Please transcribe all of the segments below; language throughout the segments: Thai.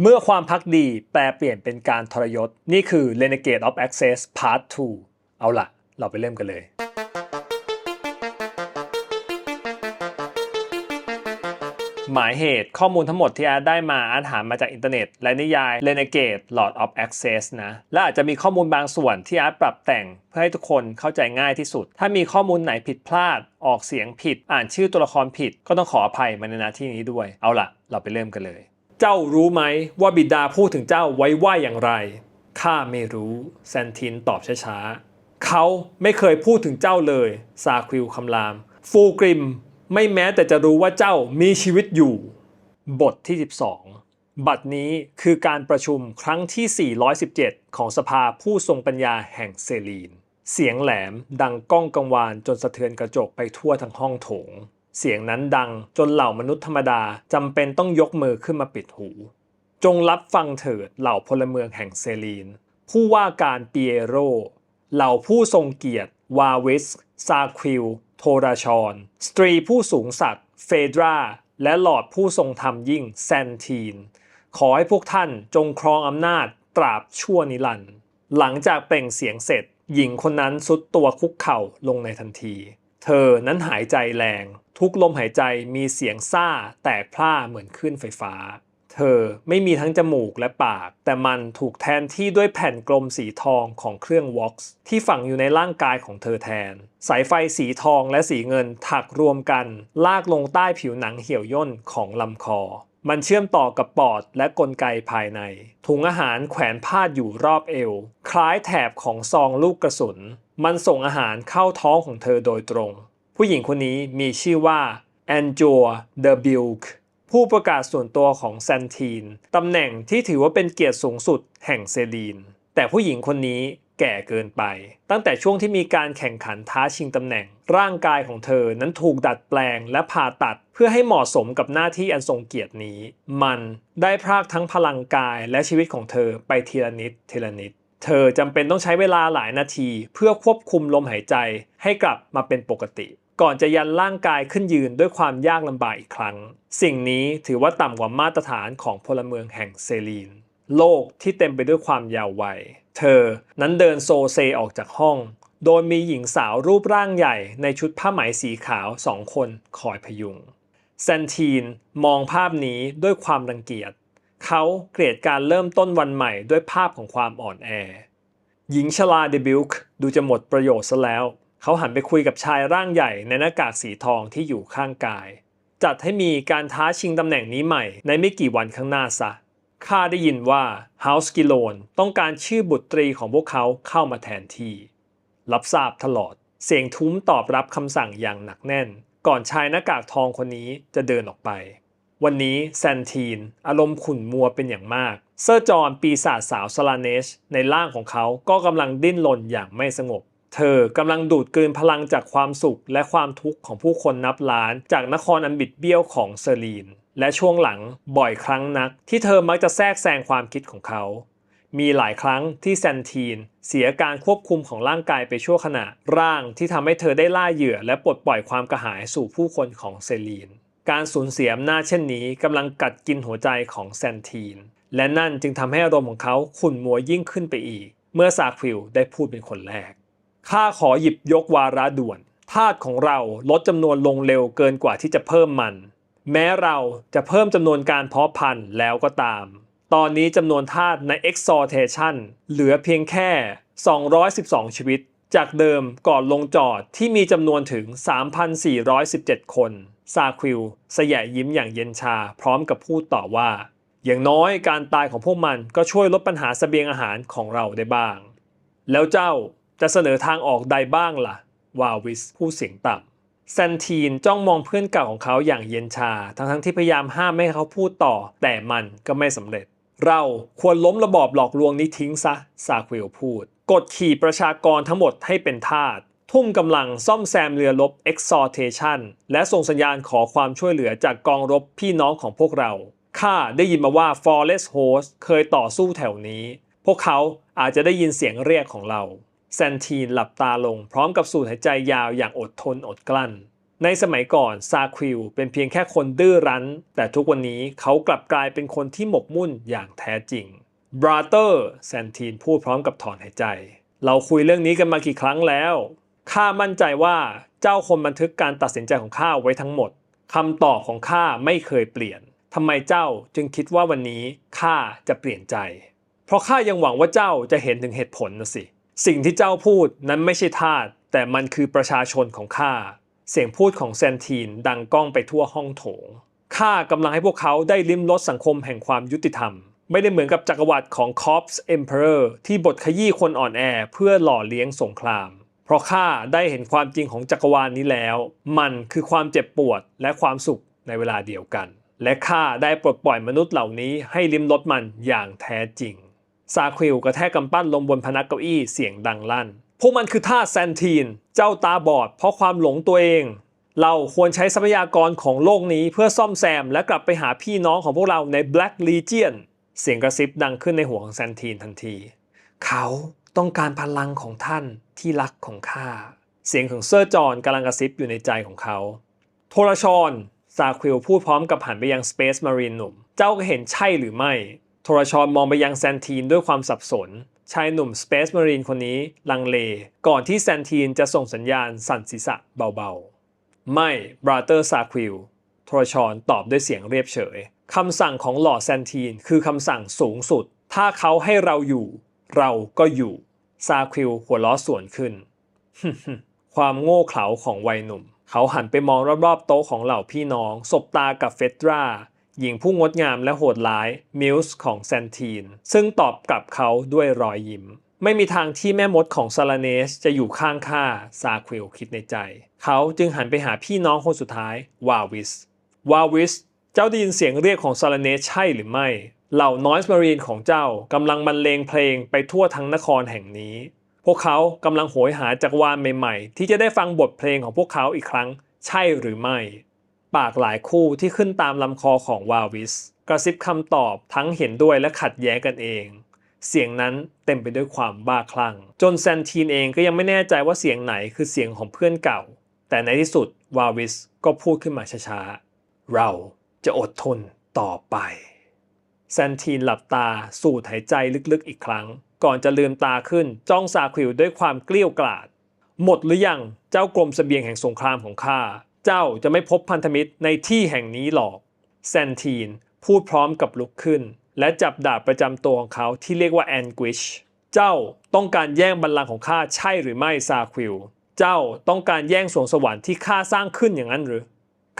เมื่อความพักดีแปลเปลี่ยนเป็นการทรยศ นี่คือ Renegade of Access Part 2 เอาละเราไปเริ่มกันเลย หมายเหตุข้อมูลทั้งหมดที่อาร์ตได้มาอาร์ตหามาจากอินเทอร์เน็ต และนิยาย Renegade Lord of Access นะ และอาจจะมีข้อมูลบางส่วนที่อาร์ตปรับแต่งเพื่อให้ทุกคนเข้าใจง่ายที่สุด ถ้ามีข้อมูลไหนผิดพลาด ออกเสียงผิด อ่านชื่อตัวละครผิด ก็ต้องขออภัยมาในหน้าที่นี้ด้วย เอาละเราไปเริ่มกันเลย เจ้ารู้ไหมว่าบิดาพูดถึงเจ้าไว้ว่าอย่างไร ข้าไม่รู้แซนทินตอบช้าๆ เขาไม่เคยพูดถึงเจ้าเลย ซาควิลคำราม ฟูกริม ไม่แม้แต่จะรู้ว่าเจ้ามีชีวิตอยู่ บทที่ 12 บัดนี้คือการประชุมครั้งที่ 417 ของสภาผู้ทรงปัญญาแห่งเซลีน เสียงแหลมดังก้องกังวานจนสะเทือนกระจกไปทั่วทั้งห้องโถง เสียงนั้นดังจนเหล่ามนุษย์ธรรมดาจำเป็นต้องยกมือขึ้นมาปิดหู จงรับฟังเถิดเหล่าพลเมืองแห่งเซลีน ผู้ว่าการเปียโร เหล่าผู้ทรงเกียรติ วาวิส ซาควิล โทราชอน สตรีผู้สูงศักดิ์ เฟดรา และหลอดผู้ทรงธรรมยิ่ง แซนทีน ขอให้พวกท่านจงครองอำนาจตราบชั่วนิรันดร์ หลังจากเปล่งเสียงเสร็จ หญิงคนนั้นสุดตัวคุกเข่าลงในทันที เธอนั้นหายใจแรง ทุกลมหายใจมีเสียงซ่าแตกพร่าเหมือนคลื่นไฟฟ้า เธอไม่มีทั้งจมูกและปาก แต่มันถูกแทนที่ด้วยแผ่นกลมสีทองของเครื่องวอกซ์ที่ฝังอยู่ในร่างกายของเธอแทน สายไฟสีทองและสีเงินถักรวมกัน ลากลงใต้ผิวหนังเหี่ยวย่นของลำคอมันเชื่อมต่อกับปอดและกลไกภายใน ถุงอาหารแขวนพาดอยู่รอบเอว คล้ายแถบของซองลูกกระสุน มันส่งอาหารเข้าท้องของเธอโดยตรง ผู้หญิงคนนี้มีชื่อว่าแอนจัวเดอะบิลค์ผู้ประกาศส่วนตัวของแซนทีนตำแหน่งที่ถือว่าเป็นเกียรติสูงสุดแห่งเซลีน แต่ผู้หญิงคนนี้แก่เกินไป ตั้งแต่ช่วงที่มีการแข่งขันท้าชิงตำแหน่ง ร่างกายของเธอนั้นถูกดัดแปลงและผ่าตัดเพื่อให้เหมาะสมกับหน้าที่อันทรงเกียรตินี้ มันได้พรากทั้งพลังกายและชีวิตของเธอไปทีละนิดทีละนิด เธอจำเป็นต้องใช้เวลาหลายนาที เพื่อควบคุมลมหายใจให้กลับมาเป็นปกติ ก่อนจะยันร่างกายขึ้นยืนด้วยความยากลำบากอีกครั้ง สิ่งนี้ถือว่าต่ำกว่ามาตรฐานของพลเมืองแห่งเซลีน โลกที่เต็มไปด้วยความยาววัย เธอนั้นเดินโซเซออกจากห้อง โดยมีหญิงสาวรูปร่างใหญ่ในชุดผ้าไหมสีขาวสองคนคอยพยุงแซนทีนมองภาพนี้ด้วยความรังเกียจ เขาเกลียดการเริ่มต้นวันใหม่ด้วยภาพของความอ่อนแอ หญิงชราเดบิลค์ดูจะหมดประโยชน์ซะแล้ว เขาหันไปคุยกับชายร่างใหญ่ในหน้ากากสีทองที่อยู่ข้างกาย จัดให้มีการท้าชิงตำแหน่งนี้ใหม่ในไม่กี่วันข้างหน้าซะข้าได้ยินว่า House g i l o n ต้องการชื่อบุตรีของพวกเขาเข้ามาแทนที่ รับทราบตลอด เสียงทุ้มตอบรับคำสั่งอย่างหนักแน่น ก่อนชายหน้ากากทองคนนี้จะเดินออกไป วันนี้แซนทีน อารมณ์ขุ่นมัวเป็นอย่างมาก เซอร์จอนปีศาจสาวสลาเนชในร่างของเขาก็กำลังดิ้นรนอย่างไม่สงบ เธอกำลังดูดกลืนพลังจากความสุขและความทุกข์ของผู้คนนับล้าน จากนครอันบิดเบี้ยวของเซอรีน และช่วงหลังบ่อยครั้งนัก ที่เธอมักจะแทรกแซงความคิดของเขา มีหลายครั้งที่แซนทีน เสียการควบคุมของร่างกายไปชั่วขณะ ร่างที่ทำให้เธอได้ล่าเหยื่อ และปลดปล่อยความกระหายสู่ผู้คนของเซลีน การสูญเสียอำนาจเช่นนี้กำลังกัดกินหัวใจของแซนทีน และนั่นจึงทำให้อารมณ์ของเขาขุ่นมัวยิ่งขึ้นไปอีก เมื่อซาควิลได้พูดเป็นคนแรก ข้าขอหยิบยกวาระด่วนทาสของเราลดจำนวนลงเร็วเกินกว่าที่จะเพิ่มมัน แม้เราจะเพิ่มจำนวนการเพาะพันธุ์แล้วก็ตาม ตอนนี้จำนวนทาสใน exhortation เหลือเพียงแค่ 212 ชีวิต จากเดิมก่อนลงจอดที่มีจำนวนถึง 3,417 คนซาควิลสยะยิ้มอย่างเย็นชาพร้อมกับพูดต่อว่า อย่างน้อยการตายของพวกมันก็ช่วยลดปัญหาเสบียงอาหารของเราได้บ้าง แล้วเจ้า จะเสนอทางออกใดบ้างล่ะ วาวิสพูดเสียงต่ำแซนทีนจ้องมองเพื่อนเก่าของเขาอย่างเย็นชา ทั้งๆที่พยายามห้ามไม่ให้เขาพูดต่อ แต่มันก็ไม่สำเร็จ เราควรล้มระบอบหลอกลวงนี้ทิ้งซะ ซาควิลพูด กดขี่ประชากรทั้งหมดให้เป็นทาสทุ่มกำลังซ่อมแซมเรือรบ exhortation และส่งสัญญาณขอความช่วยเหลือจากกองรบพี่น้องของพวกเรา ข้าได้ยินมาว่า Forest Host เคยต่อสู้แถวนี้ พวกเขาอาจจะได้ยินเสียงเรียกของเรา แซนทีนหลับตาลงพร้อมกับสูดหายใจยาวอย่างอดทนอดกลั้น ในสมัยก่อนซาควิลเป็นเพียงแค่คนดื้อรั้น แต่ทุกวันนี้เขากลับกลายเป็นคนที่หมกมุ่นอย่างแท้จริงบราเตอร์แซนทีนพูดพร้อมกับถอนหายใจ เราคุยเรื่องนี้กันมากี่ครั้งแล้วข้ามั่นใจว่าเจ้าคงบันทึกการตัดสินใจของข้าไว้ทั้งหมดคำตอบของข้าไม่เคยเปลี่ยนทำไมเจ้าจึงคิดว่าวันนี้ข้าจะเปลี่ยนใจ เพราะข้ายังหวังว่าเจ้าจะเห็นถึงเหตุผลนะสิ สิ่งที่เจ้าพูดนั้นไม่ใช่ทาสแต่มันคือประชาชนของข้า เสียงพูดของแซนทีนดังก้องไปทั่วห้องโถง ข้ากำลังให้พวกเขาได้ลิ้มรสสังคมแห่งความยุติธรรม ไม่ได้เหมือนกับจักรวรรดิของ Corps Emperor ที่บทขยี้คนอ่อนแอเพื่อหล่อเลี้ยงสงคราม เพราะข้าได้เห็นความจริงของจักรวาลนี้แล้ว มันคือความเจ็บปวดและความสุขในเวลาเดียวกัน และข้าได้ปลดปล่อยมนุษย์เหล่านี้ให้ลิ้มรสมันอย่างแท้จริง ซาควิลกระแทกกำปั้นลงบนพนักเก้าอี้เสียงดังลั่น พวกมันคือท่าแซนทีน เจ้าตาบอดเพราะความหลงตัวเอง เราควรใช้ทรัพยากรของโลกนี้เพื่อซ่อมแซม และกลับไปหาพี่น้องของพวกเราใน Black Legion เสียงกระซิบดังขึ้นในหัวของแซนทีนทันที เขาต้องการพลังของท่านที่รักของข้า เสียงของเซอร์จอห์นกำลังกระซิบอยู่ในใจของเขา โทรชอนซาควิลพูดพร้อมกับหันไปยัง Space Marine หนุ่ม เจ้าก็เห็นใช่หรือไม่ โทรชอนมองไปยังแซนทีนด้วยความสับสน ชายหนุ่ม Space Marine คนนี้ลังเล ก่อนที่แซนทีนจะส่งสัญญาณสั่นศีรษะเบาๆ ไม่บราเตอร์ซาควิลโทรชอนตอบด้วยเสียงเรียบเฉยคำสั่งของหลอดแซนทีนคือคำสั่งสูงสุด ถ้าเขาให้เราอยู่ เราก็อยู่ซาควิลหัวล้อสวนขึ้น ความโง่เขลาของวัยหนุ่ม เขาหันไปมองรอบๆโต๊ะของเหล่าพี่น้อง สบตากับเฟตรา หญิงผู้งดงามและโหดร้ายมิลส์ของแซนทีน ซึ่งตอบกลับเขาด้วยรอยยิ้ม ไม่มีทางที่แม่มดของซาลาเนสจะอยู่ข้างข้าซาควิลคิดในใจ เขาจึงหันไปหาพี่น้องคนสุดท้ายวาวิส วาวิส เจ้าได้ยินเสียงเรียกของซาลาเนสใช่หรือไม่ เหล่านอยส์มารีนของเจ้ากำลังบรรเลงเพลงไปทั่วทั้งนครแห่งนี้ พวกเขากำลังโหยหาจักรวาลใหม่ๆ ที่จะได้ฟังบทเพลงของพวกเขาอีกครั้ง ใช่หรือไม่ ปากหลายคู่ที่ขึ้นตามลำคอของวาวิส กระซิบคำตอบทั้งเห็นด้วยและขัดแย้งกันเอง เสียงนั้นเต็มไปด้วยความบ้าคลั่ง จนแซนทีนเองก็ยังไม่แน่ใจว่าเสียงไหนคือเสียงของเพื่อนเก่า แต่ในที่สุดวาวิสก็พูดขึ้นมาช้าๆ เราจะอดทนต่อไป แซนทีนหลับตาสูดหายใจลึกๆอีกครั้ง ก่อนจะลืมตาขึ้นจ้องซาควิลด้วยความเกลี้ยวกล่อดหมดหรือยังเจ้ากรมเสบียงแห่งสงครามของข้า เจ้าจะไม่พบพันธมิตรในที่แห่งนี้หรอกแซนทีนพูดพร้อมกับลุกขึ้น และจับดาบประจำตัวของเขาที่เรียกว่าแอนกวิชเจ้าต้องการแย่งบัลลังก์ของข้าใช่หรือไม่ซาควิลเจ้าต้องการแย่งสวงสวรรค์ที่ข้าสร้างขึ้นอย่างนั้นหรือ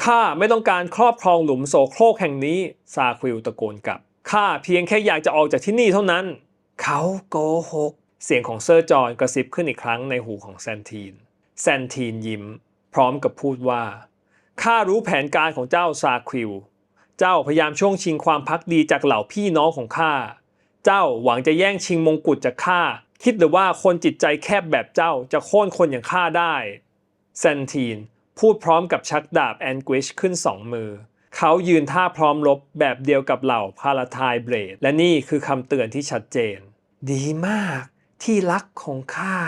ข้าไม่ต้องการครอบครองหลุมโสโครกแห่งนี้ซาควิลตะโกนกลับข้าเพียงแค่อยากจะออกจากที่นี่เท่านั้น เขาโกหกเสียงของเซอร์จอห์นกระซิบขึ้นอีกครั้งในหูของแซนทีนแซนทีนยิ้ม พร้อมกับพูดว่าข้ารู้แผนการของเจ้าซาควิลเจ้าพยายามช่วงชิงความพักดีจากเหล่าพี่น้องของข้า เจ้าหวังจะแย่งชิงมงกุฎจากข้า คิดหรือว่าคนจิตใจแคบแบบเจ้าจะโค่นคนอย่างข้าได้แซนทีนพูดพร้อมกับชักดาบแอนกวิชขึ้นสองมือ เขายืนท่าพร้อมรบแบบเดียวกับเหล่าพาราทายเบรดและนี่คือคำเตือนที่ชัดเจน ดีมากที่รักของข้า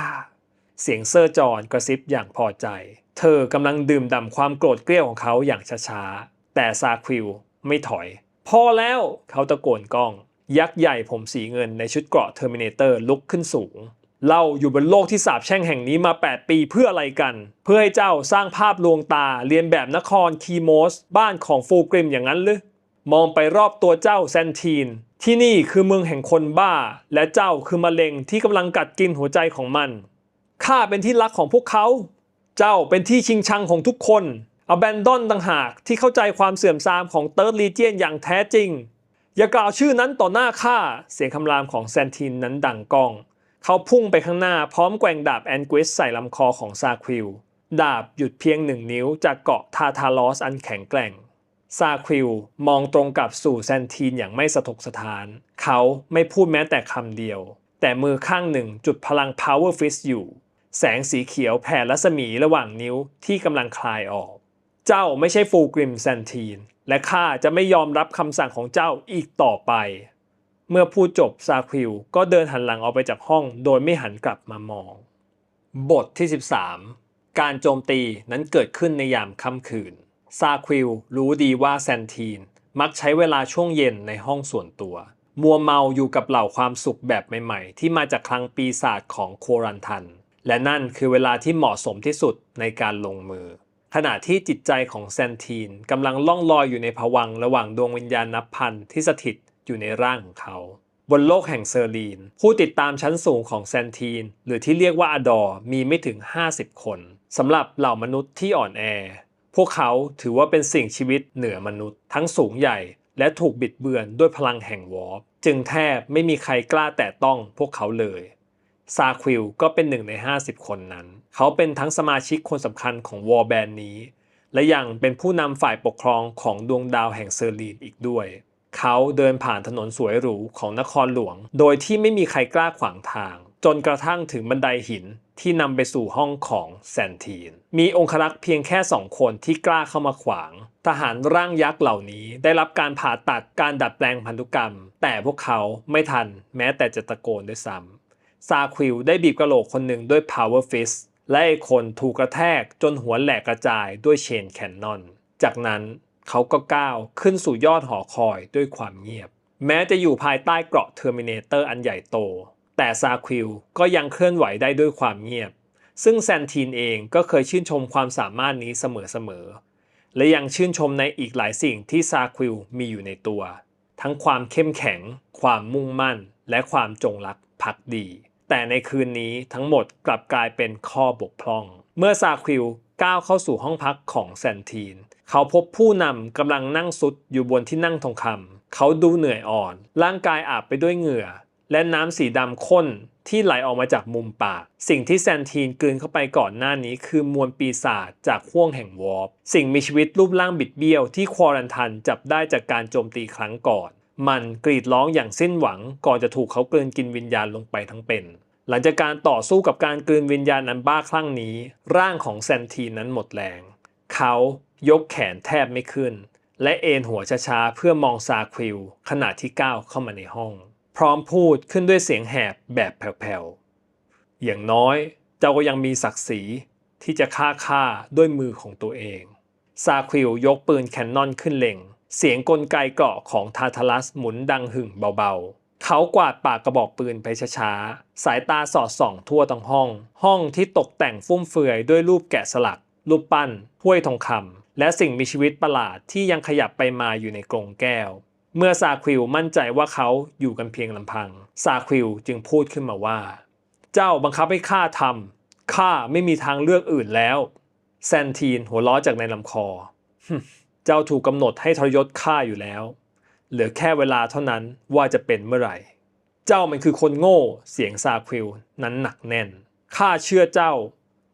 เสียงเซอร์จอนกระซิบอย่างพอใจ เธอกำลังดื่มด่ำความโกรธเกรี้ยวของเขาอย่างช้าๆ แต่ซาควิลไม่ถอย พอแล้วเขาตะโกนก้อง ยักษ์ใหญ่ผมสีเงินในชุดเกราะเทอร์มินเตอร์ลุกขึ้นสูง เราอยู่บนโลกที่สาบแช่งแห่งนี้มา 8 ปีเพื่ออะไรกัน เพื่อให้เจ้าสร้างภาพลวงตาเรียนแบบนครคีโมส บ้านของฟูกริมอย่างนั้นหรือมองไปรอบตัวเจ้าแซนทีน ที่นี่คือเมืองแห่งคนบ้า และเจ้าคือมะเร็งที่กำลังกัดกินหัวใจของมัน ข้าเป็นที่รักของพวกเขา เจ้าเป็นที่ชิงชังของทุกคนอแบนดอนต่างหากที่เข้าใจความเสื่อมทรามของเติร์ดลีเจียนอย่างแท้จริง อย่ากล่าวชื่อนั้นต่อหน้าข้าเสียงคำรามของแซนทินนั้นดังก้อง เขาพุ่งไปข้างหน้าพร้อมแกว่งดาบแอนกวิสใส่ลำคอของซาควิลดาบหยุดเพียงหนึ่งนิ้วจากเกาะทาทาลอสอันแข็งแกร่งซาควิลมองตรงกับสู่แซนทีนอย่างไม่สะทกสถาน เขาไม่พูดแม้แต่คำเดียว แต่มือข้างหนึ่งจุดพลัง Power Fist อยู่ แสงสีเขียวแผ่รัศมีระหว่างนิ้วที่กำลังคลายออก เจ้าไม่ใช่ฟูกริมแซนทีน และข้าจะไม่ยอมรับคำสั่งของเจ้าอีกต่อไป เมื่อพูดจบซาควิลก็เดินหันหลังออกไปจากห้องโดยไม่หันกลับมามอง บทที่ 13 การโจมตีนั้นเกิดขึ้นในยามค่ำคืน ซาควิลรู้ดีว่าแซนทีนมักใช้เวลาช่วงเย็นในห้องส่วนตัว มัวเมาอยู่กับเหล่าความสุขแบบใหม่ ๆ ที่มาจากคลังปีศาจของโครันทัน และนั่นคือเวลาที่เหมาะสมที่สุดในการลงมือ ขณะที่จิตใจของแซนทีนกำลังล่องลอยอยู่ในภวังระหว่างดวงวิญญาณนับพันที่สถิตอยู่ในร่างของเขา บนโลกแห่งเซอร์ลีน ผู้ติดตามชั้นสูงของแซนทีน หรือที่เรียกว่าอดอร์มีไม่ถึง 50 คนสำหรับเหล่ามนุษย์ที่อ่อนแอ พวกเขาถือว่าเป็นสิ่งชีวิตเหนือมนุษย์ ทั้งสูงใหญ่และถูกบิดเบือนด้วยพลังแห่งวอร์ปจึงแทบไม่มีใครกล้าแตะต้องพวกเขาเลย ซาควิลก็เป็นหนึ่งใน 50 คนนั้น เขาเป็นทั้งสมาชิกคนสำคัญของวอร์แบนนี้ และยังเป็นผู้นำฝ่ายปกครองของดวงดาวแห่งเซอร์ลีนอีกด้วย เขาเดินผ่านถนนสวยหรูของนครหลวง โดยที่ไม่มีใครกล้าขวางทาง จนกระทั่งถึงบันไดหินที่นำไปสู่ห้องของแซนทีน มีองครักษ์เพียงแค่สองคนที่กล้าเข้ามาขวาง ทหารร่างยักษ์เหล่านี้ได้รับการผ่าตัดการดัดแปลงพันธุกรรม แต่พวกเขาไม่ทันแม้แต่จะตะโกนด้วยซ้ำ ซาควิลได้บีบกระโหลกคนหนึ่งด้วย power fist และอีกคนถูกกระแทกจนหัวแหลกกระจายด้วยเชนแคนนอน จากนั้นเขาก็ก้าวขึ้นสู่ยอดหอคอยด้วยความเงียบ แม้จะอยู่ภายใต้เกราะเทอร์มินเตอร์อันใหญ่โต แต่ซาควิลก็ยังเคลื่อนไหวได้ด้วยความเงียบ ซึ่งแซนทีนเองก็เคยชื่นชมความสามารถนี้เสมอๆและยังชื่นชมในอีกหลายสิ่งที่ซาควิลมีอยู่ในตัว ทั้งความเข้มแข็ง ความมุ่งมั่น และความจงรักภักดี แต่ในคืนนี้ทั้งหมดกลับกลายเป็นข้อบกพร่อง เมื่อซาควิลก้าวเข้าสู่ห้องพักของแซนทีน เขาพบผู้นำกำลังนั่งซุดอยู่บนที่นั่งทองคำเขาดูเหนื่อยอ่อน ร่างกายอาบไปด้วยเหงื่อ และน้ำสีดำข้นที่ไหลออกมาจากมุมปาก สิ่งที่แซนทีนกลืนเข้าไปก่อนหน้านี้คือมวลปีศาจจากห้วงแห่งวอร์ปสิ่งมีชีวิตรูปร่างบิดเบี้ยวที่ควอรันทันจับได้จากการโจมตีครั้งก่อน มันกรีดร้องอย่างสิ้นหวังก่อนจะถูกเขากลืนกินวิญญาณลงไปทั้งเป็น หลังจากการต่อสู้กับการกลืนวิญญาณอันบ้าคลั่งนี้ ร่างของแซนทีนนั้นหมดแรง เขายกแขนแทบไม่ขึ้น และเอนหัวช้าๆเพื่อมองซาควิลขณะที่ก้าวเข้ามาในห้อง พร้อมพูดขึ้นด้วยเสียงแหบแบบแผ่วๆอย่างน้อยเจ้าก็ยังมีศักดิ์ศรีที่จะฆ่าข้าด้วยมือของตัวเองซาควิลยกปืนแคนนอนขึ้นเล็ง เสียงกลไกเกราะของทาทาลัสหมุนดังหึ่งเบาๆ เขากวาดปากกระบอกปืนไปช้าๆ สายตาสอดส่องทั่วทั้งห้อง ห้องที่ตกแต่งฟุ่มเฟือยด้วยรูปแกะสลัก รูปปั้นห้วยทองคำ และสิ่งมีชีวิตประหลาดที่ยังขยับไปมาอยู่ในกรงแก้ว เมื่อซาควิลมั่นใจว่าเขาอยู่กันเพียงลำพัง ซาควิลจึงพูดขึ้นมาว่า เจ้าบังคับให้ข้าทำข้าไม่มีทางเลือกอื่นแล้ว แซนทีนหัวล้อจากในลำคอ เจ้าถูกกำหนดให้ทรยศข้าอยู่แล้ว เหลือแค่เวลาเท่านั้นว่าจะเป็นเมื่อไหร่ เจ้ามันคือคนโง่เสียงซาควิลนั้นหนักแน่นข้าเชื่อเจ้า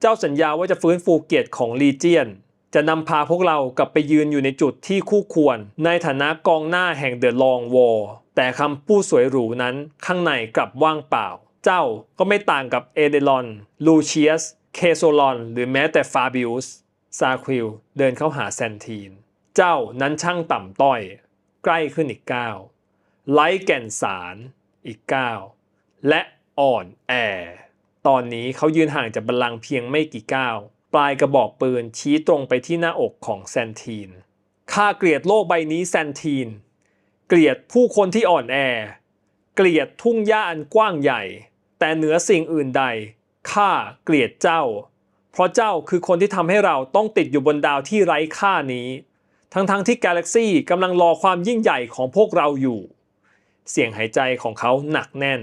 เจ้าสัญญาว่าจะฟื้นฟูเกียรติของลีเจียน จะนำพาพวกเรากลับไปยืนอยู่ในจุดที่คู่ควร ในฐานะกองหน้าแห่งเดอะลองวอลแต่คำพูดสวยหรูนั้นข้างในกลับว่างเปล่า เจ้าก็ไม่ต่างกับเอเดลอน ลูเชียส เคโซลอน หรือแม้แต่ฟาบิอุสซาควิลเดินเข้าหาแซนทีน เจ้านั้นช่างต่ำต้อย ใกล้ขึ้นอีกก้าวไร้แก่นสารอีกก้าวและอ่อนแอ ตอนนี้เขายืนห่างจากบัลลังก์เพียงไม่กี่ก้าวปลายกระบอกปืนชี้ตรงไปที่หน้าอกของแซนทีนข้าเกลียดโลกใบนี้แซนทีน เกลียดผู้คนที่อ่อนแอ เกลียดทุ่งหญ้าอันกว้างใหญ่ แต่เหนือสิ่งอื่นใดข้าเกลียดเจ้า เพราะเจ้าคือคนที่ทำให้เราต้องติดอยู่บนดาวที่ไร้ค่านี้ ทั้งๆทที่กาแล็กซี่กำลังรอความยิ่งใหญ่ของพวกเราอยู่ เสียงหายใจของเขาหนักแน่น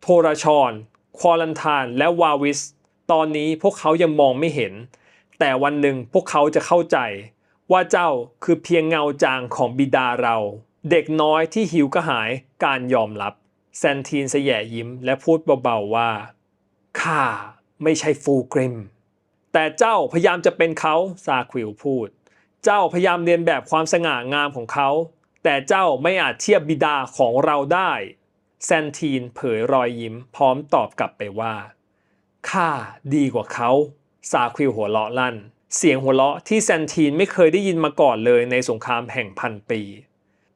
โทราชอนควอลันทาน และวาวิส ตอนนี้พวกเขายังมองไม่เห็น แต่วันหนึ่งพวกเขาจะเข้าใจ ว่าเจ้าคือเพียงเงาจางของบิดาเรา เด็กน้อยที่หิวกระหายการยอมรับแซนทีนเสยะยิ้มและพูดเบาๆว่า ข้าไม่ใช่ฟูกริม แต่เจ้าพยายามจะเป็นเขาซาควิลพูด เจ้าพยายามเรียนแบบความสง่างามของเขา แต่เจ้าไม่อาจเทียบบิดาของเราได้แซนทีนเผยรอยยิ้มพร้อมตอบกลับไปว่าข้าดีกว่าเขาซาควิลหัวเราะลั่น เสียงหัวเราะที่แซนทีนไม่เคยได้ยินมาก่อนเลยในสงครามแห่งพันปี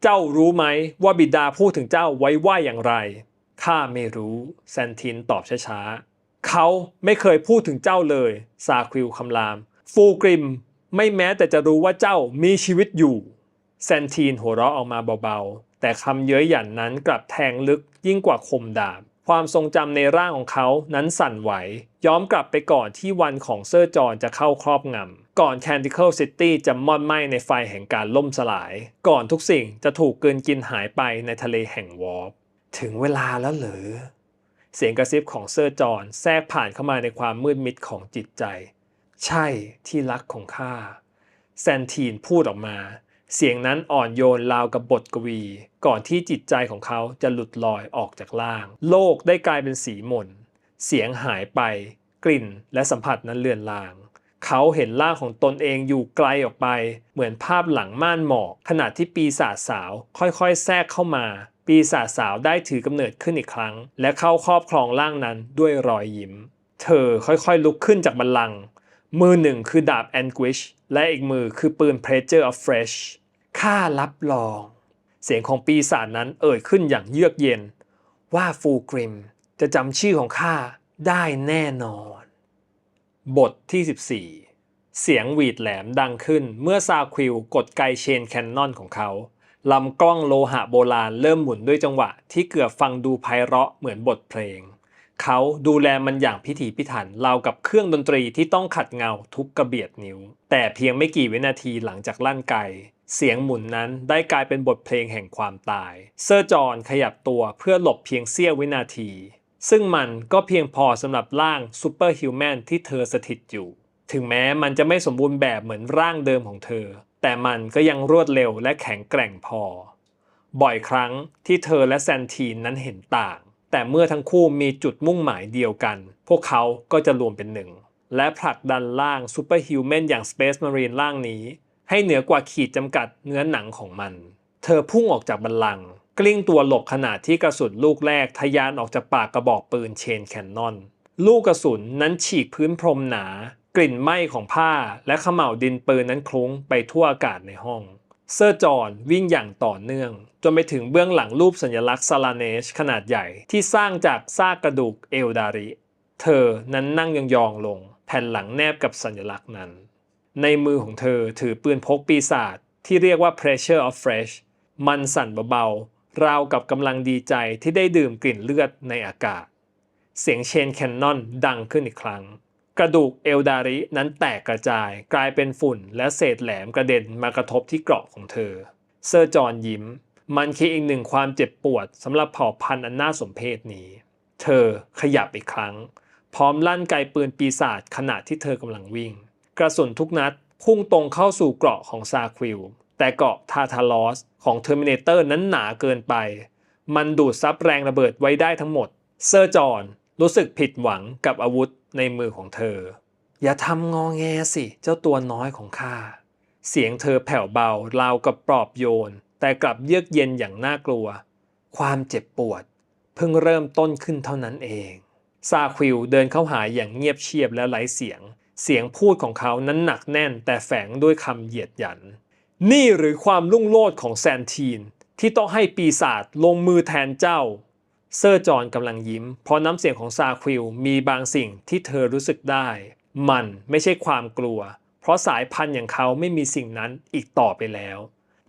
เจ้ารู้ไหมว่าบิดาพูดถึงเจ้าไว้ว่าอย่างไรข้าไม่รู้แซนทีนตอบช้าๆเขาไม่เคยพูดถึงเจ้าเลยซาควิลคำราม ฟูกริม ไม่แม้แต่จะรู้ว่าเจ้ามีชีวิตอยู่แซนทีนหัวเราะออกมาเบาๆ แต่คำเย้ยหยันนั้นกลับแทงลึกยิ่งกว่าคมดาบ ความทรงจำในร่างของเขานั้นสั่นไหว ย้อมกลับไปก่อนที่วันของเซอร์จอห์นจะเข้าครอบงำ ก่อนแคนดิเคิลซิตี้จะมอดไหม้ในไฟแห่งการล่มสลาย ก่อนทุกสิ่งจะถูกเกินกินหายไปในทะเลแห่งวอร์ปถึงเวลาแล้วเหรอเสียงกระซิบของเซอร์จอห์นแทรกผ่านเข้ามาในความมืดมิดของจิตใจ ใช่ที่รักของข้าแซนทีนพูดออกมา เสียงนั้นอ่อนโยนราวกับบทกวี ก่อนที่จิตใจของเขาจะหลุดลอยออกจากล่าง โลกได้กลายเป็นสีหม่น เสียงหายไป กลิ่นและสัมผัสนั้นเลือนลาง เขาเห็นร่างของตนเองอยู่ไกลออกไป เหมือนภาพหลังม่านหมอกขณะที่ปีศาจสาวค่อยๆ แทรกเข้ามาปีศาจสาวได้ถือกำเนิดขึ้นอีกครั้ง และเข้าครอบครองร่างนั้นด้วยรอยยิ้ม เธอค่อยๆลุกขึ้นจากบัลลังก์ มือหนึ่งคือดาบแอนกวิชและอีกมือคือปืน Pressure of Fresh ข้ารับรอง เสียงของปีศาจนั้นเอ่ยขึ้นอย่างเยือกเย็น ว่าฟูกริมจะจำชื่อของข้าได้แน่นอน บทที่ 14 เสียงหวีดแหลมดังขึ้นเมื่อซาควิลกดไกเชนแคนนอนของเขาลำกล้องโลหะโบราณเริ่มหมุนด้วยจังหวะที่เกือบฟังดูไพเราะเหมือนบทเพลง เขาดูแลมันอย่างพิถีพิถันราวกับเครื่องดนตรีที่ต้องขัดเงาทุกกระเบียดนิ้ว แต่เพียงไม่กี่วินาทีหลังจากลั่นไกเสียงหมุนนั้นได้กลายเป็นบทเพลงแห่งความตาย เซอร์จอห์นขยับตัวเพื่อหลบเพียงเสี้ยววินาที ซึ่งมันก็เพียงพอสำหรับร่างซูเปอร์ฮิวแมนที่เธอสถิตอยู่ ถึงแม้มันจะไม่สมบูรณ์แบบเหมือนร่างเดิมของเธอ แต่มันก็ยังรวดเร็วและแข็งแกร่งพอ บ่อยครั้งที่เธอและแซนทีนนั้นเห็นต่าง แต่เมื่อทั้งคู่มีจุดมุ่งหมายเดียวกัน พวกเขาก็จะรวมเป็นหนึ่ง และผลักดันร่างซูเปอร์ฮิวแมนอย่าง Space Marine ร่างนี้ ให้เหนือกว่าขีดจำกัดเนื้อหนังของมัน เธอพุ่งออกจากบัลลังกลิ้งตัวหลบขณะที่กระสุนลูกแรกทะยานออกจากปากกระบอกปืนเชนแคนนอน ลูกกระสุนนั้นฉีกพื้นพรมหนา กลิ่นไหม้ของผ้าและขม่าวดินปืนนั้นคลุ้งไปทั่วอากาศในห้อง เซอร์จอห์นวิ่งอย่างต่อเนื่อง จนไปถึงเบื้องหลังรูปสัญลักษณ์ซาลาเนชขนาดใหญ่ที่สร้างจากซากกระดูกเอลดาริ เธอนั้นนั่งยองๆลง แผ่นหลังแนบกับสัญลักษณ์นั้น ในมือของเธอถือปืนพกปีศาจที่เรียกว่า Pressure of Fresh มันสั่นเบาๆ ราวกับกำลังดีใจที่ได้ดื่มกลิ่นเลือดในอากาศ เสียงเชนแคนนอนดังขึ้นอีกครั้ง กระดูกเอลดารินั้นแตกกระจายกลายเป็นฝุ่นและเศษแหลมกระเด็นมากระทบที่เกราะของเธอ เซอร์จอนยิ้ม มันคืออีกหนึ่งความเจ็บปวดสำหรับเผ่าพันธุ์อันน่าสมเพชนี้ เธอขยับอีกครั้ง พร้อมลั่นไกปืนปีศาจขณะที่เธอกำลังวิ่ง กระสุนทุกนัดพุ่งตรงเข้าสู่เกราะของซาควิลแต่เกราะทาทาลอสของเทอร์มินเตอร์นั้นหนาเกินไป มันดูดซับแรงระเบิดไว้ได้ทั้งหมด เซอร์จอน รู้สึกผิดหวังกับอาวุธในมือของเธอ อย่าทำงอแงสิ เจ้าตัวน้อยของข้า เสียงเธอแผ่วเบาราวกับปลอบโยน แต่กลับเยือกเย็นอย่างน่ากลัว ความเจ็บปวด เพิ่งเริ่มต้นขึ้นเท่านั้นเอง ซาควิลเดินเข้าหาอย่างเงียบเชียบและไร้เสียง เสียงพูดของเขานั้นหนักแน่น แต่แฝงด้วยคำเหยียดหยัน นี่หรือความลุ่งโลดของแซนทีนที่ต้องให้ปีศาจลงมือแทนเจ้า เซอร์จอนกำลังยิ้ม เพราะน้ำเสียงของซาควิลมีบางสิ่งที่เธอรู้สึกได้ มันไม่ใช่ความกลัว เพราะสายพันธุ์อย่างเขาไม่มีสิ่งนั้นอีกต่อไปแล้ว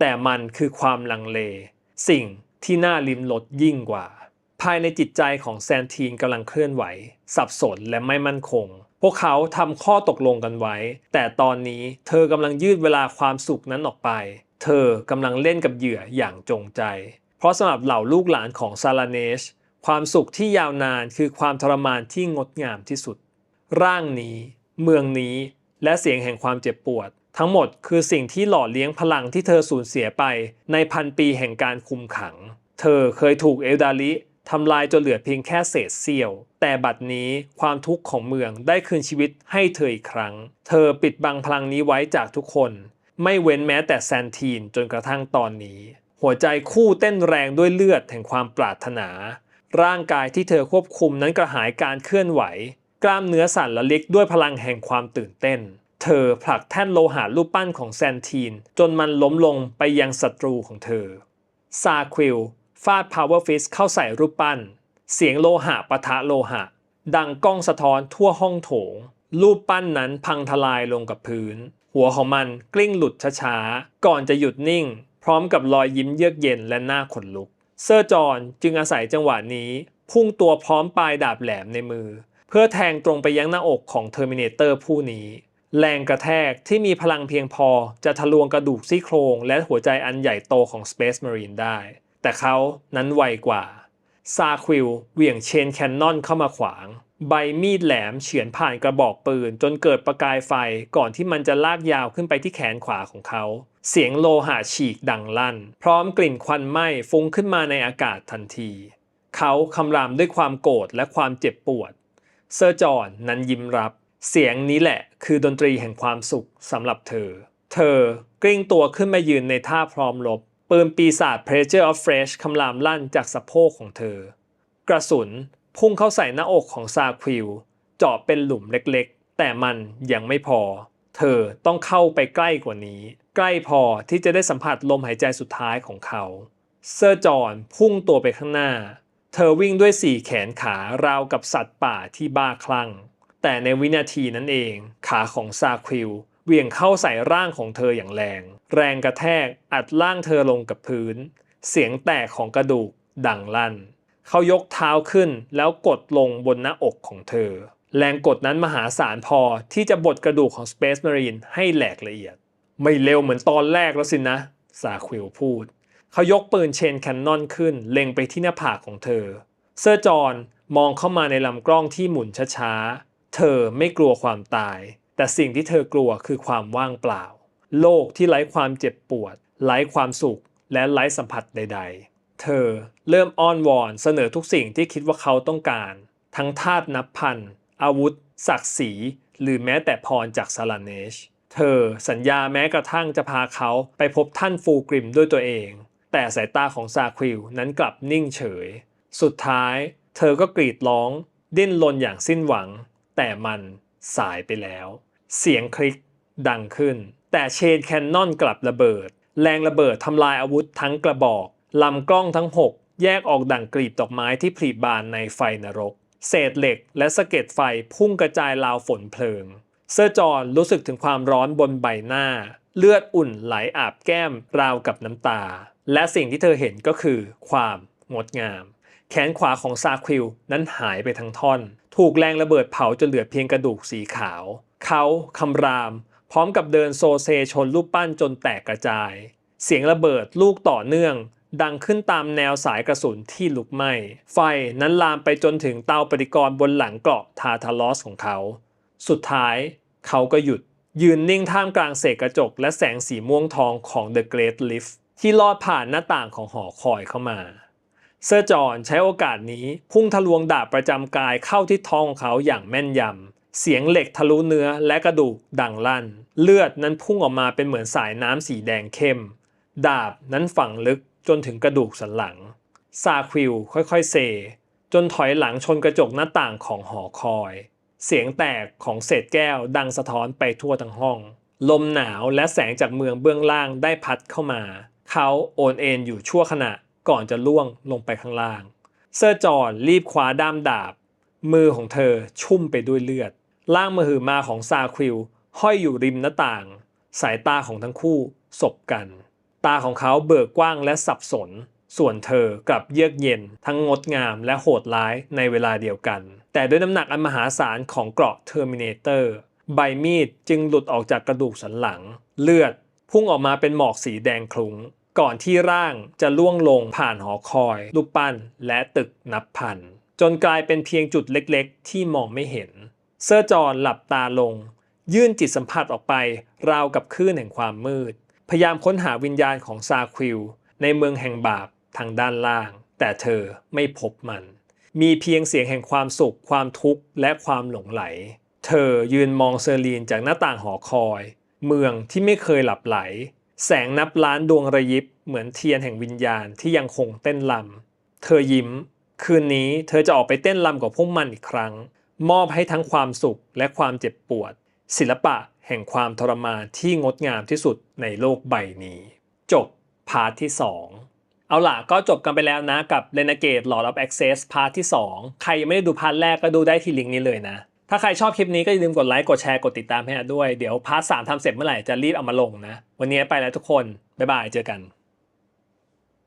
แต่มันคือความลังเล สิ่งที่น่าลิมลดยิ่งกว่า ภายในจิตใจของแซนทีนกำลังเคลื่อนไหว สับสนและไม่มั่นคง พวกเขาทำข้อตกลงกันไว้ แต่ตอนนี้เธอกำลังยืดเวลาความสุขนั้นออกไป เธอกำลังเล่นกับเหยื่ออย่างจงใจ เพราะสำหรับเหล่าลูกหลานของซาลาเนช ความสุขที่ยาวนานคือความทรมานที่งดงามที่สุด ร่างนี้ เมืองนี้ และเสียงแห่งความเจ็บปวด ทั้งหมดคือสิ่งที่หล่อเลี้ยงพลังที่เธอสูญเสียไปในพันปีแห่งการคุมขัง เธอเคยถูกเอลดาลิทำลายจนเหลือเพียงแค่เศษเสี้ยว แต่บัดนี้ความทุกข์ของเมืองได้คืนชีวิตให้เธออีกครั้ง เธอปิดบังพลังนี้ไว้จากทุกคน ไม่เว้นแม้แต่แซนทีนจนกระทั่งตอนนี้ หัวใจคู่เต้นแรงด้วยเลือดแห่งความปรารถนา ร่างกายที่เธอควบคุมนั้นกระหายการเคลื่อนไหว กล้ามเนื้อสั่นละลิกด้วยพลังแห่งความตื่นเต้น เธอผลักแท่นโลหะรูปปั้นของแซนทีน จนมันล้มลงไปยังศัตรูของเธอ ซาควิลฟาด power fist เข้าใส่รูปปั้น เสียงโลหะปะทะโลหะ ดังกล้องสะท้อนทั่วห้องโถง รูปปั้นนั้นพังทลายลงกับพื้น หัวของมันกลิ้งหลุดช้าๆ ก่อนจะหยุดนิ่ง พร้อมกับรอยยิ้มเยือกเย็นและหน้าขนลุก เซอร์จอนจึงอาศัยจังหวะนี้ พุ่งตัวพร้อมปลายดาบแหลมในมือ เพื่อแทงตรงไปยังหน้าอกของเทอร์มินเตอร์ผู้นี้ แรงกระแทกที่มีพลังเพียงพอจะทะลวงกระดูกซี่โครงและหัวใจอันใหญ่โตของ Space Marine ได้ แต่เขานั้นไวกว่าซาควิลเหวี่ยงเชนแคนนอนเข้ามาขวาง ใบมีดแหลมเฉือนผ่านกระบอกปืนจนเกิดประกายไฟก่อนที่มันจะลากยาวขึ้นไปที่แขนขวาของเขา เสียงโลหะฉีกดังลั่น พร้อมกลิ่นควันไหม้ฟุ้งขึ้นมาในอากาศทันที เขาคำรามด้วยความโกรธและความเจ็บปวด เซอร์จอห์นนั้นยิ้มรับ เสียงนี้แหละคือดนตรีแห่งความสุขสำหรับเธอ เธอกลิ้งตัวขึ้นมายืนในท่าพร้อมรบปืนปีศาจ Pressure of Fresh คำรามลั่นจากสะโพกของเธอ กระสุนพุ่งเข้าใส่หน้าอกของซาควิลเจาะเป็นหลุมเล็กๆ แต่มันยังไม่พอ เธอต้องเข้าไปใกล้กว่านี้ ใกล้พอที่จะได้สัมผัสลมหายใจสุดท้ายของเขา เซอร์จอนพุ่งตัวไปข้างหน้า เธอวิ่งด้วยสี่แขนขาราวกับสัตว์ป่าที่บ้าคลั่ง แต่ในวินาทีนั้นเอง ขาของซาควิลเหวี่ยงเข้าใส่ร่างของเธออย่างแรง แรงกระแทกอัดร่างเธอลงกับพื้น เสียงแตกของกระดูกดังลั่น เขายกเท้าขึ้นแล้วกดลงบนหน้าอกของเธอ แรงกดนั้นมหาศาลพอที่จะบดกระดูกของ Space Marine ให้แหลกละเอียด ไม่เร็วเหมือนตอนแรกแล้วสินะซาควิลพูด เขายกปืนเชนแคนนอนขึ้น เล็งไปที่หน้าผากของเธอ เซอร์จอห์นมองเข้ามาในลำกล้องที่หมุนช้าๆ เธอไม่กลัวความตาย แต่สิ่งที่เธอกลัวคือความว่างเปล่า โลกที่ไร้ความเจ็บปวด ไร้ความสุข และไร้สัมผัสใด ๆ เธอเริ่มอ้อนวอนเสนอทุกสิ่งที่คิดว่าเขาต้องการ ทั้งทาสนับพัน อาวุธ ศักดิ์ศรี หรือแม้แต่พรจากซาลาเนช เธอสัญญาแม้กระทั่งจะพาเขาไปพบท่านฟูกริมด้วยตัวเอง แต่สายตาของซาควิลนั้นกลับนิ่งเฉย สุดท้าย เธอก็กรีดร้อง ดิ้นรนอย่างสิ้นหวัง แต่มันสายไปแล้ว เสียงคลิกดังขึ้น แต่เชนแคนนอนกลับระเบิด แรงระเบิดทำลายอาวุธทั้งกระบอกลำกล้องทั้ง 6 แยกออกดั่งกลีบดอกไม้ที่ผลิบานในไฟนรก เศษเหล็กและสะเก็ดไฟพุ่งกระจายราวฝนเพลิง เซอร์จอห์นรู้สึกถึงความร้อนบนใบหน้า เลือดอุ่นไหลอาบแก้มราวกับน้ำตา และสิ่งที่เธอเห็นก็คือ ความงดงาม แขนขวาของซาควิลนั้นหายไปทั้งท่อน ถูกแรงระเบิดเผาจนเหลือเพียงกระดูกสีขาว เขาคำราม พร้อมกับเดินโซเซชนรูปปั้นจนแตกกระจาย เสียงระเบิดลูกต่อเนื่องดังขึ้นตามแนวสายกระสุนที่ลุกไหม้ ไฟนั้นลามไปจนถึงเตาปฏิกรณ์บนหลังเกราะทาทาลอสของเขา สุดท้าย เขาก็หยุด ยืนนิ่งท่ามกลางเศษกระจก และแสงสีม่วงทองของ The Great Lift ที่ลอดผ่านหน้าต่างของหอคอยเข้ามา เซอร์จอนใช้โอกาสนี้พุ่งทะลวงดาบประจำกายเข้าที่ท้องของเขาอย่างแม่นยำ เสียงเหล็กทะลุเนื้อและกระดูกดังลั่น เลือดนั้นพุ่งออกมาเป็นเหมือนสายน้ำสีแดงเข้ม ดาบนั้นฝังลึกจนถึงกระดูกสันหลัง ซาควิลค่อยๆเซจนถอยหลังชนกระจกหน้าต่างของหอคอย เสียงแตกของเศษแก้วดังสะท้อนไปทั่วทั้งห้อง ลมหนาวและแสงจากเมืองเบื้องล่างได้พัดเข้ามา เขาโอนเอ็นอยู่ชั่วขณะก่อนจะล่วงลงไปข้างล่าง เซอร์จอนรีบคว้าด้ามดาบ มือของเธอชุ่มไปด้วยเลือด ล่างมือหือมาของซาควิลห้อยอยู่ริมหน้าต่าง สายตาของทั้งคู่สบกัน ตาของเขาเบิกกว้างและสับสน ส่วนเธอกลับเยือกเย็น ทั้งงดงามและโหดร้ายในเวลาเดียวกัน แต่ด้วยน้ำหนักอันมหาศาลของเกราะเทอร์มินเตอร์ใบมีดจึงหลุดออกจากกระดูกสันหลัง เลือดพุ่งออกมาเป็นหมอกสีแดงคลุ้ง ก่อนที่ร่างจะล่วงลงผ่านหอคอย รูปปั้น และตึกนับพัน จนกลายเป็นเพียงจุดเล็กๆ ที่มองไม่เห็น เซอร์จอห์นหลับตาลง ยื่นจิตสัมผัสออกไป ราวกับคลื่นแห่งความมืด พยายามค้นหาวิญญาณของซาควิลในเมืองแห่งบาปทางด้านล่าง แต่เธอไม่พบมัน มีเพียงเสียงแห่งความสุข ความทุกข์และความหลงไหล เธอยืนมองเซอร์ลีนจากหน้าต่างหอคอย เมืองที่ไม่เคยหลับไหล แสงนับล้านดวงระยิบเหมือนเทียนแห่งวิญญาณที่ยังคงเต้นลำ เธอยิ้ม คืนนี้เธอจะออกไปเต้นลำกับพวกมันอีกครั้ง มอบให้ทั้งความสุขและความเจ็บปวด ศิลปะแห่งความทรมานที่งดงามที่สุดในโลกใบนี้ จบพาร์ทที่ 2 เอาล่ะก็จบกันไปแล้วนะกับ Renegade Lord of Access พาร์ทที่ 2 ใครยังไม่ได้ดูพาร์ทแรกก็ดูได้ที่ลิงก์นี้เลยนะ ถ้าใครชอบคลิปนี้ก็อย่าลืมกดไลค์กดแชร์กดติดตามให้ด้วย เดี๋ยวพาร์ทสามทำเสร็จเมื่อไหร่จะรีบเอามาลงนะ วันนี้ไปแล้วทุกคน บ๊ายบายเจอกัน